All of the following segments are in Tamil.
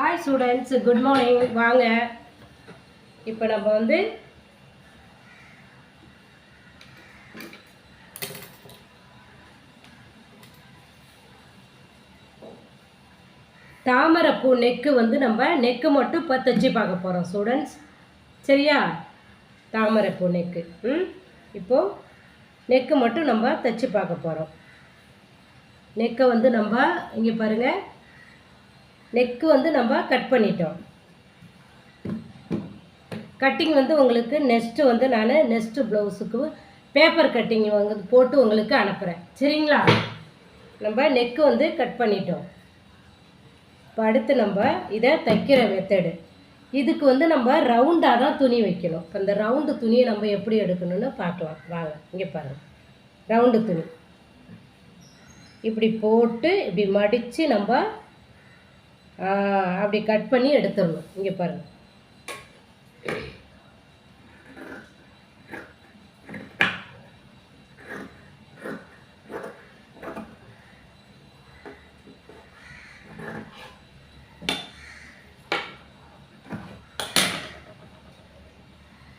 ஹாய் ஸ்டூடெண்ட்ஸ் குட் மார்னிங் வாங்க. இப்போ நம்ம வந்து தாமரைப்பூ நெக்கு வந்து நம்ம நெக்கு மட்டும் இப்போ தைச்சி பார்க்க போகிறோம் ஸ்டூடெண்ட்ஸ் சரியா? தாமரைப்பூ நெக்கு. ம்? இப்போது நெக்கு மட்டும் நம்ம தைச்சி பார்க்க போகிறோம் நெக்கை வந்து நம்ம இங்கே பாருங்கள் நெக்கு வந்து நம்ம கட் பண்ணிட்டோம். கட்டிங் வந்து உங்களுக்கு நெக்ஸ்ட்டு வந்து நான் நெக்ஸ்ட்டு ப்ளவுஸுக்கு பேப்பர் கட்டிங் வந்து போட்டு உங்களுக்கு அனுப்புகிறேன் சரிங்களா? நம்ம நெக்கு வந்து கட் பண்ணிட்டோம். இப்போ அடுத்து நம்ம இதை தைக்கிற மெத்தடு இதுக்கு வந்து நம்ம ரவுண்டாக தான் துணி வைக்கணும். இப்போ இந்த ரவுண்டு துணியை நம்ம எப்படி எடுக்கணும்னு பார்க்கலாம். வாங்க இங்கே பாருங்கள் ரவுண்டு துணி. இப்படி போட்டு இப்படி மடித்து நம்ம அப்படி கட் பண்ணி எடுத்துடணும். இங்கே பாருங்கள்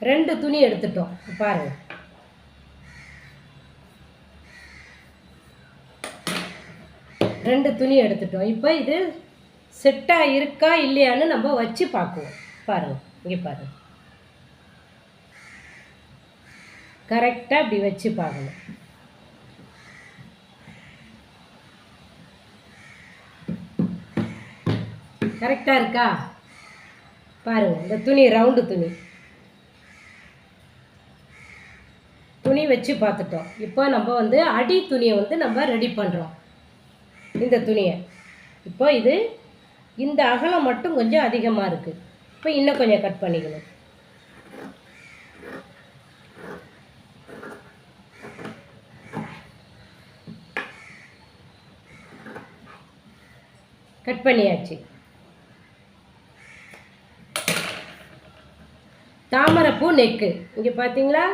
ரெண்டு துணி எடுத்துட்டோம். பாருங்கள் ரெண்டு துணி எடுத்துட்டோம். இப்போ இது செட்டாக இருக்கா இல்லையான்னு நம்ம வச்சு பார்க்குவோம். பாருங்கள் இங்கே பாருங்கள் கரெக்டாக இப்படி வச்சு பார்க்கணும். கரெக்டாக இருக்கா? பாருங்கள் இந்த துணி ரவுண்டு துணி. துணி வச்சு பார்த்துட்டோம். இப்போ நம்ம வந்து அடி துணியை வந்து நம்ம ரெடி பண்ணுறோம் இந்த துணியை. இப்போ இது இந்த அகலம் மட்டும் கொஞ்சம் அதிகமாக இருக்குது இப்போ இன்னும் கொஞ்சம் கட் பண்ணிக்கணும். கட் பண்ணியாச்சு. தாமரைப்பூ நெக்கு. இங்கே பார்த்தீங்களா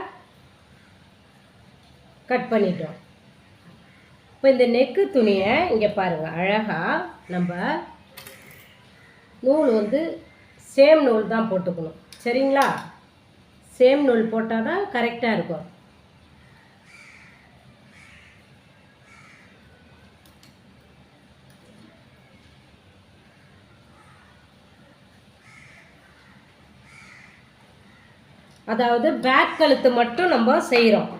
கட் பண்ணிட்டோம். இப்போ இந்த நெக்கு துணியை இங்கே பாருங்கள் அழகாக நம்ம நூல் வந்து சேம் நூல் தான் போட்டுக்கணும். சரிங்களா? சேம் நூல் போட்டால் தான் கரெக்டாக இருக்கும். அதாவது பேக் கழுத்து மட்டும் நம்ம செய்கிறோம்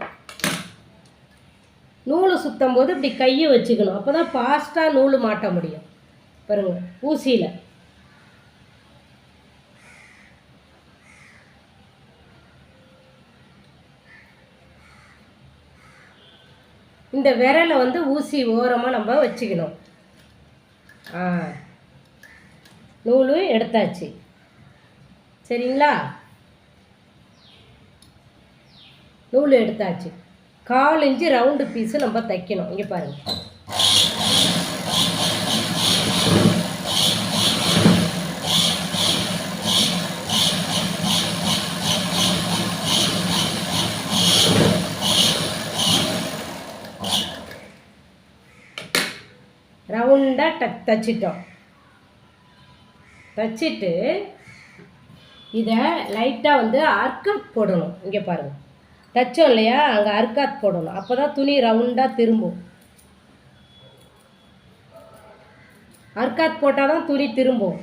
நூல் சுற்றும் போது இப்படி கையை வச்சுக்கணும். அப்போ தான் ஃபாஸ்ட்டாக நூல் மாட்ட முடியும். பாருங்கள் ஊசியில். இந்த விரலை வந்து ஊசி ஓரமாக நம்ம வச்சுக்கணும். ஆ. நூலும் எடுத்தாச்சு. சரிங்களா? நூல் எடுத்தாச்சு. கால் இன்ச்சு ரவுண்டு பீஸு நம்ம தைக்கணும். இங்கே பாருங்கள் ரெண்டாக டக் தச்சிட்டோம். தச்சிட்டு இதை லைட்டாக வந்து அர்க்காத் போடணும். இங்கே பாருங்கள் தச்சோம் இல்லையா? அங்கே அர்க்காத் போடணும். அப்போ தான் துணி ரவுண்டாக திரும்பும். அர்க்காத் போட்டால் தான் துணி திரும்பும்.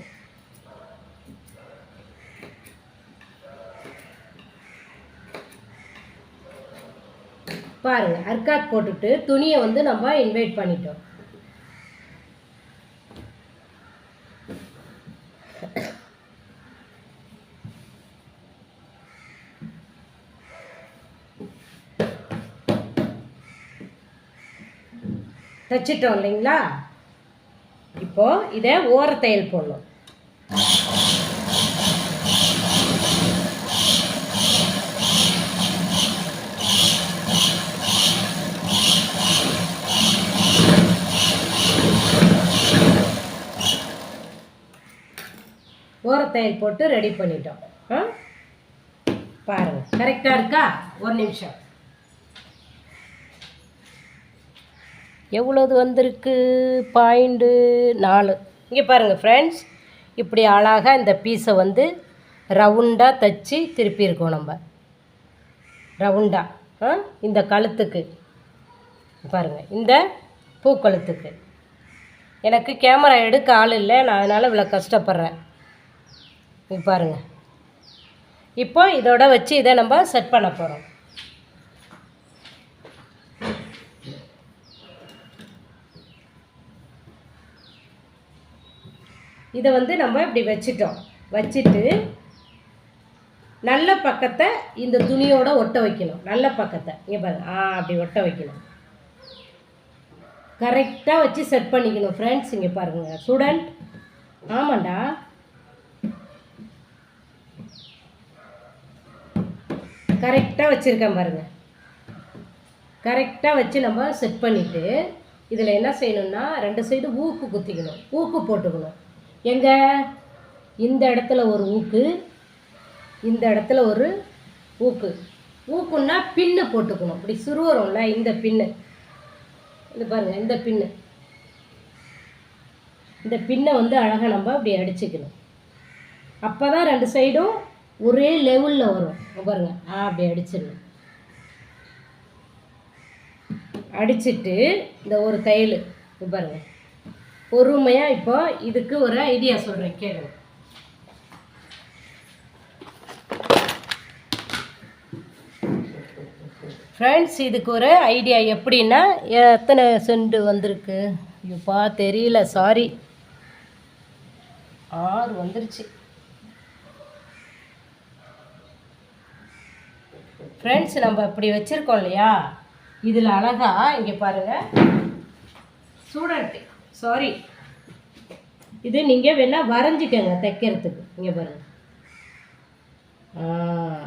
பாருங்கள் அர்க்காத் போட்டுட்டு துணியை வந்து நம்ம இன்வைட் பண்ணிட்டோம். தைச்சிட்டோம் இல்லைங்களா? இப்போ இதை ஓரத்தையல் போடணும். ஓரத்தையல் போட்டு ரெடி பண்ணிட்டோம். ஆ? பாருங்க. கரெக்டாக இருக்கா? ஒரு நிமிஷம். எவ்வளோது வந்திருக்கு? பாயிண்ட்டு நாலு. இங்கே பாருங்கள் ஃப்ரெண்ட்ஸ் இப்படி அழகாக இந்த பீஸை வந்து ரவுண்டாக தைச்சி திருப்பியிருக்கோம் நம்ம. ரவுண்டாக இந்த கழுத்துக்கு. பாருங்கள் இந்த பூக்கழுத்துக்கு. எனக்கு கேமரா எடுக்க ஆள் இல்லை நான் அதனால் இவ்வளோ கஷ்டப்படுறேன். பாருங்கள் இப்போ இதோட வச்சு இதை நம்ம செட் பண்ண போகிறோம் இதை வந்து நம்ம இப்படி வச்சிட்டோம். வச்சுட்டு நல்ல பக்கத்தை இந்த துணியோட ஒட்ட வைக்கணும். நல்ல பக்கத்தை. இங்கே பாருங்க ஆ அப்படி ஒட்ட வைக்கணும். கரெக்டாக வச்சு செட் பண்ணிக்கணும் ஃப்ரெண்ட்ஸ் இங்கே பாருங்க. ஸ்டூடெண்ட் ஆமாண்டா. கரெக்டாக வச்சுருக்கேன் பாருங்கள் கரெக்டாக வச்சு நம்ம செட் பண்ணிவிட்டு இதில் என்ன செய்யணும்னா ரெண்டு சைடு ஊக்கு குத்திக்கணும். ஊக்கு போட்டுக்கணும். எங்கே? இந்த இடத்துல ஒரு ஊக்கு. இந்த இடத்துல ஒரு ஊக்கு. ஊக்குன்னா பின்னு போட்டுக்கணும். இப்படி சுருவரும்ல இந்த பின்னு. இது பாருங்கள் இந்த பின்னு. இந்த பின்னை வந்து அழகாக நம்ம அப்படி அடிச்சுக்கணும். அப்போ தான் ரெண்டு சைடும் ஒரே லெவலில் வரும். பாருங்க ஆ அப்படி அடிச்சிடணும். அடிச்சிட்டு இந்த ஒரு தையல் இங்க பாருங்க. பொறுமையாக இப்போ இதுக்கு ஒரு ஐடியா சொல்கிறேன் கேளுங்க ஃப்ரெண்ட்ஸ் இதுக்கு ஒரு ஐடியா எப்படின்னா எத்தனை செண்டு வந்திருக்கு? ஐயோப்பா தெரியல சாரி ஆறு வந்துருச்சு. ஃப்ரெண்ட்ஸ் நம்ம இப்படி வச்சுருக்கோம் இல்லையா? இதில் அழகாக இங்கே பாருங்கள் ஸ்டூடெண்ட்டு சாரி இது நீங்கள் வேணால் வரைஞ்சிக்கங்க தைக்கிறதுக்கு. இங்கே பாருங்கள்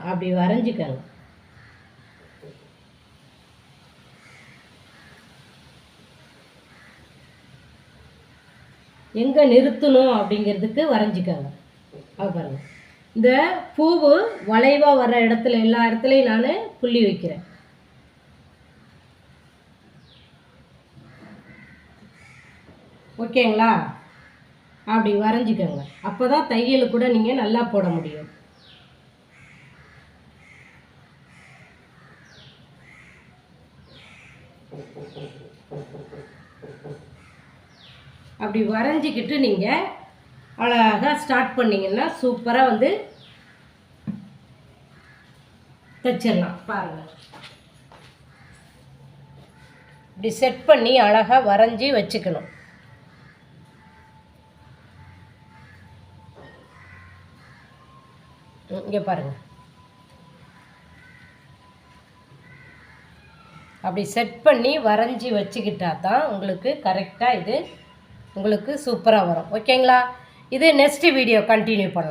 அப்படி வரைஞ்சிக்கங்க. எங்கே நிறுத்தணும் அப்படிங்கிறதுக்கு வரைஞ்சிக்கங்க. அது பாருங்கள் இந்த பூவு வளைவாக வர்ற இடத்துல எல்லா இடத்துலையும் நான் புள்ளி வைக்கிறேன். ஓகேங்களா? அப்படி வரைஞ்சிக்கோங்க. அப்போ தான் தையல் கூட நீங்கள் நல்லா போட முடியும். அப்படி வரைஞ்சிக்கிட்டு நீங்கள் அழகாக ஸ்டார்ட் பண்ணிங்கன்னா சூப்பராக வந்து தைச்சிடலாம். பாருங்கள் இப்படி செட் பண்ணி அழகாக வரைஞ்சி வச்சுக்கணும். இங்கே பாருங்கள் அப்படி செட் பண்ணி வரைஞ்சி வச்சுக்கிட்டா தான் உங்களுக்கு கரெக்டாக இது உங்களுக்கு சூப்பராக வரும். ஓகேங்களா இது நெக்ஸ்ட் வீடியோ கண்டினியூ பண்ணலாம்.